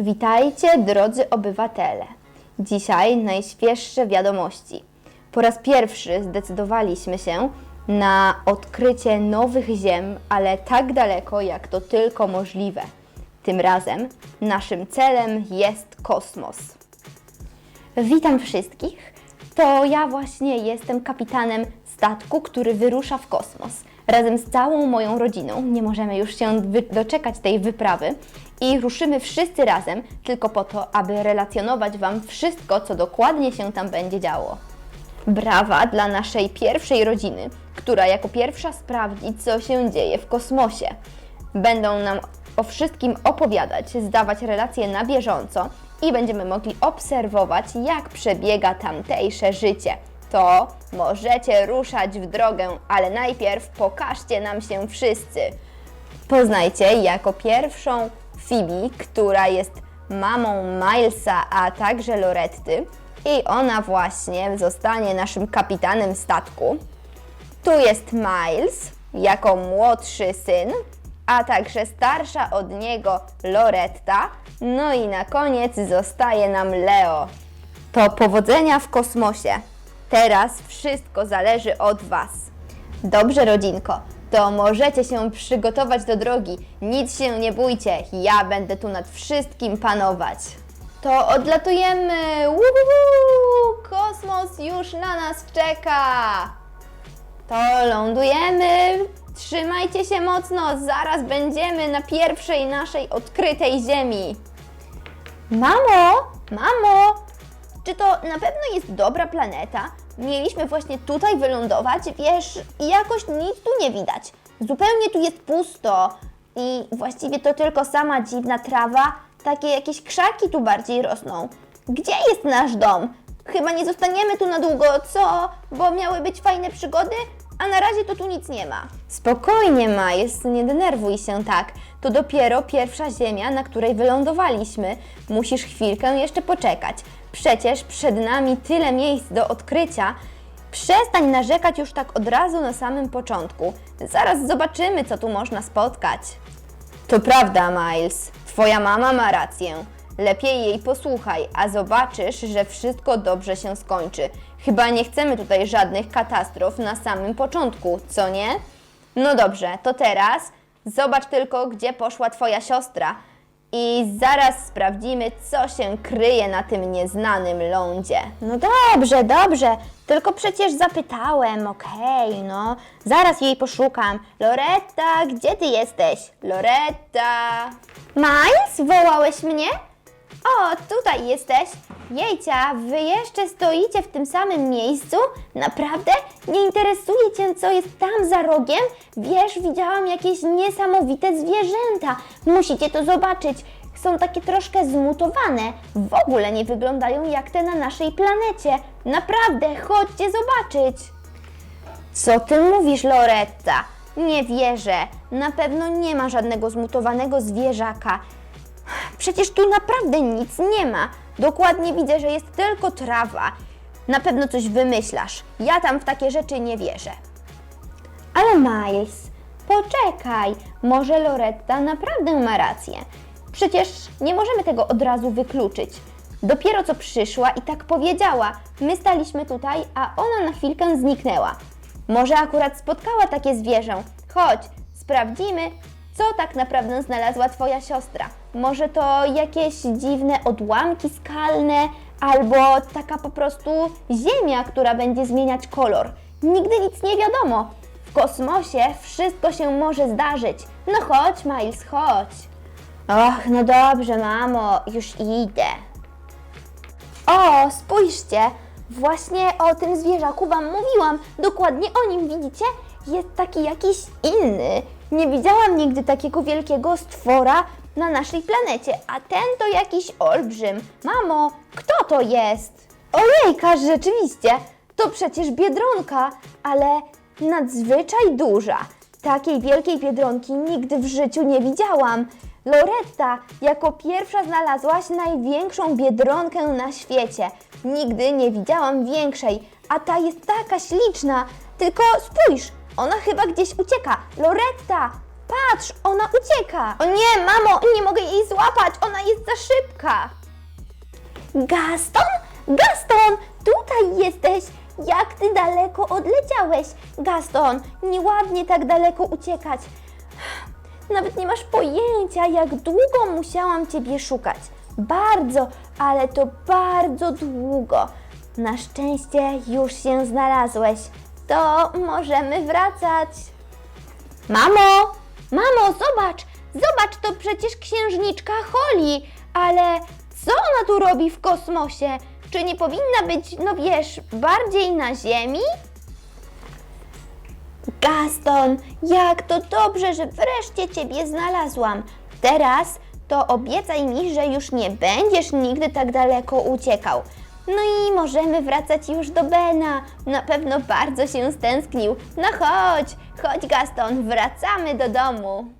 Witajcie, drodzy obywatele. Dzisiaj najświeższe wiadomości. Po raz pierwszy zdecydowaliśmy się na odkrycie nowych ziem, ale tak daleko, jak to tylko możliwe. Tym razem naszym celem jest kosmos. Witam wszystkich. To ja właśnie jestem kapitanem statku, który wyrusza w kosmos. Razem z całą moją rodziną nie możemy już się doczekać tej wyprawy i ruszymy wszyscy razem tylko po to, aby relacjonować Wam wszystko, co dokładnie się tam będzie działo. Brawa dla naszej pierwszej rodziny, która jako pierwsza sprawdzi, co się dzieje w kosmosie. Będą nam o wszystkim opowiadać, zdawać relacje na bieżąco i będziemy mogli obserwować, jak przebiega tamtejsze życie. To możecie ruszać w drogę, ale najpierw pokażcie nam się wszyscy. Poznajcie jako pierwszą Phoebe, która jest mamą Milesa, a także Loretty. I ona właśnie zostanie naszym kapitanem statku. Tu jest Miles jako młodszy syn, a także starsza od niego Loretta. No i na koniec zostaje nam Leo. To powodzenia w kosmosie. Teraz wszystko zależy od Was. Dobrze, rodzinko, to możecie się przygotować do drogi. Nic się nie bójcie, ja będę tu nad wszystkim panować. To odlatujemy! Uhuhu! Kosmos już na nas czeka! To lądujemy! Trzymajcie się mocno, zaraz będziemy na pierwszej naszej odkrytej ziemi. Mamo, mamo, czy to na pewno jest dobra planeta? Mieliśmy właśnie tutaj wylądować, wiesz, i jakoś nic tu nie widać. Zupełnie tu jest pusto i właściwie to tylko sama dziwna trawa, takie jakieś krzaki tu bardziej rosną. Gdzie jest nasz dom? Chyba nie zostaniemy tu na długo, co? Bo miały być fajne przygody, a na razie to tu nic nie ma. Spokojnie, Miles, nie denerwuj się tak. To dopiero pierwsza ziemia, na której wylądowaliśmy. Musisz chwilkę jeszcze poczekać. Przecież przed nami tyle miejsc do odkrycia. Przestań narzekać już tak od razu na samym początku. Zaraz zobaczymy, co tu można spotkać. To prawda, Miles. Twoja mama ma rację. Lepiej jej posłuchaj, a zobaczysz, że wszystko dobrze się skończy. Chyba nie chcemy tutaj żadnych katastrof na samym początku, co nie? No dobrze, to teraz zobacz tylko, gdzie poszła Twoja siostra. I zaraz sprawdzimy, co się kryje na tym nieznanym lądzie. No dobrze, dobrze, tylko przecież zapytałem, okej, no. Zaraz jej poszukam. Loretta, gdzie ty jesteś? Loretta. Miles, wołałeś mnie? O, tutaj jesteś. Jejcia, wy jeszcze stoicie w tym samym miejscu? Naprawdę? Nie interesuje cię, co jest tam za rogiem? Wiesz, widziałam jakieś niesamowite zwierzęta. Musicie to zobaczyć. Są takie troszkę zmutowane. W ogóle nie wyglądają jak te na naszej planecie. Naprawdę, chodźcie zobaczyć. Co ty mówisz, Loretta? Nie wierzę. Na pewno nie ma żadnego zmutowanego zwierzaka. Przecież tu naprawdę nic nie ma. Dokładnie widzę, że jest tylko trawa. Na pewno coś wymyślasz. Ja tam w takie rzeczy nie wierzę. Ale Miles, poczekaj. Może Loretta naprawdę ma rację. Przecież nie możemy tego od razu wykluczyć. Dopiero co przyszła i tak powiedziała. My staliśmy tutaj, a ona na chwilkę zniknęła. Może akurat spotkała takie zwierzę. Chodź, sprawdzimy, co tak naprawdę znalazła Twoja siostra. Może to jakieś dziwne odłamki skalne, albo taka po prostu ziemia, która będzie zmieniać kolor. Nigdy nic nie wiadomo. W kosmosie wszystko się może zdarzyć. No chodź, Miles, chodź. Och, no dobrze, mamo, już idę. O, spójrzcie! Właśnie o tym zwierzaku Wam mówiłam. Dokładnie o nim, widzicie? Jest taki jakiś inny. Nie widziałam nigdy takiego wielkiego stwora na naszej planecie, a ten to jakiś olbrzym. Mamo, kto to jest? Ojejka, rzeczywiście, to przecież biedronka, ale nadzwyczaj duża. Takiej wielkiej biedronki nigdy w życiu nie widziałam. Loretta, jako pierwsza znalazłaś największą biedronkę na świecie. Nigdy nie widziałam większej, a ta jest taka śliczna. Tylko spójrz, ona chyba gdzieś ucieka. Loretta, Patrz, ona ucieka! O nie, mamo, nie mogę jej złapać, ona jest za szybka! Gaston? Gaston, tutaj jesteś! Jak ty daleko odleciałeś? Gaston, nieładnie tak daleko uciekać. Nawet nie masz pojęcia, jak długo musiałam ciebie szukać. Bardzo, ale to bardzo długo. Na szczęście już się znalazłeś. To możemy wracać. Mamo! Mamo, zobacz! Zobacz, to przecież księżniczka Holly! Ale co ona tu robi w kosmosie? Czy nie powinna być, no wiesz, bardziej na Ziemi? Gaston, jak to dobrze, że wreszcie Ciebie znalazłam. Teraz to obiecaj mi, że już nie będziesz nigdy tak daleko uciekał. No i możemy wracać już do Bena. Na pewno bardzo się stęsknił. No chodź, chodź Gaston, wracamy do domu.